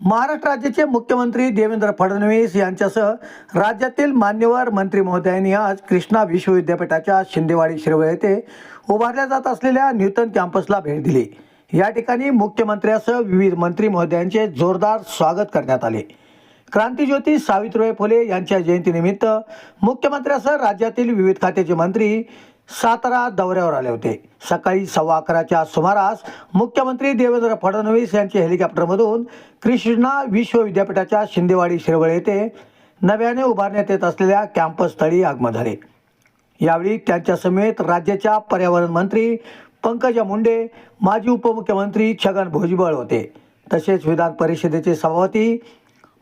महाराष्ट्र राज्याचे मुख्यमंत्री देवेंद्र फडणवीस यांच्यासह राज्यातील मान्यवर मंत्री महोदयांनी आज कृष्णा विश्वविद्यापीठाच्या शिंदेवाडी शिरवळ येथे उभारल्या जात असलेल्या न्यूतन कॅम्पसला भेट दिली. या ठिकाणी मुख्यमंत्र्यासह विविध मंत्री महोदयांचे जोरदार स्वागत करण्यात आले. क्रांतीज्योती सावित्रीबाई फुले यांच्या जयंतीनिमित्त मुख्यमंत्र्यासह राज्यातील विविध खात्याचे मंत्री सातारा दौऱ्यावर आले होते. सकाळी सव्वा अकराच्या सुमारास मुख्यमंत्री देवेंद्र फडणवीस यांचे हेलिकॉप्टरमधून कृष्णा विश्वविद्यापीठाच्या शिंदेवाडी शिरवळ येथे नव्याने उभारण्यात येत असलेल्या कॅम्पस स्थळी आगमन झाले. यावेळी त्यांच्या समेत राज्याच्या पर्यावरण मंत्री पंकजा मुंडे माजी उपमुख्यमंत्री छगन भुजबळ होते. तसेच विधान परिषदेचे सभापती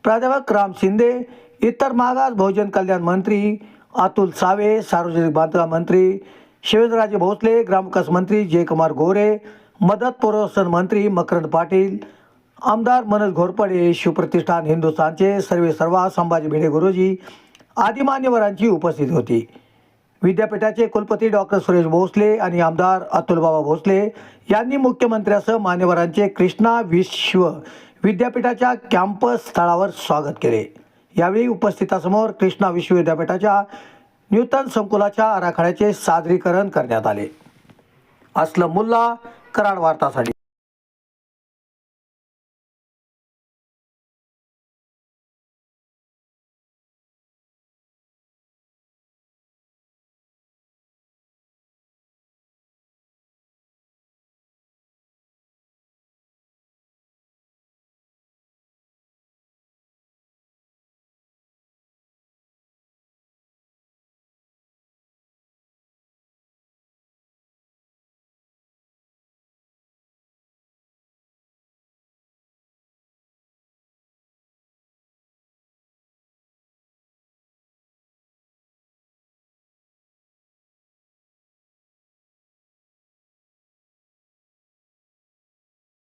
प्राध्यापक राम शिंदे इतर मागास बहुजन कल्याण मंत्री अतुल सावे सार्वजनिक बांधकाम मंत्री शिवेंद्रराजे भोसले ग्रामविकास मंत्री जयकुमार गोरे मदत पुरवठा मंत्री मकरंद पाटील आमदार मनोज घोरपडे शिवप्रतिष्ठान हिंदुस्थानचे सर्वे सर्वा संभाजी भिडे गुरुजी आदी मान्यवरांची उपस्थिती होती. विद्यापीठाचे कुलपती डॉक्टर सुरेश भोसले आणि आमदार अतुलबाबा भोसले यांनी मुख्यमंत्र्यासह मान्यवरांचे कृष्णा विश्व विद्यापीठाच्या कॅम्पस स्थळावर स्वागत केले. यावेळी उपस्थितासमोर कृष्णा विश्वविद्यापीठाच्या नूतन संकुलाच्या आराखड्याचे सादरीकरण करण्यात आले. असलं मुल्ला कराड वार्तासाठी.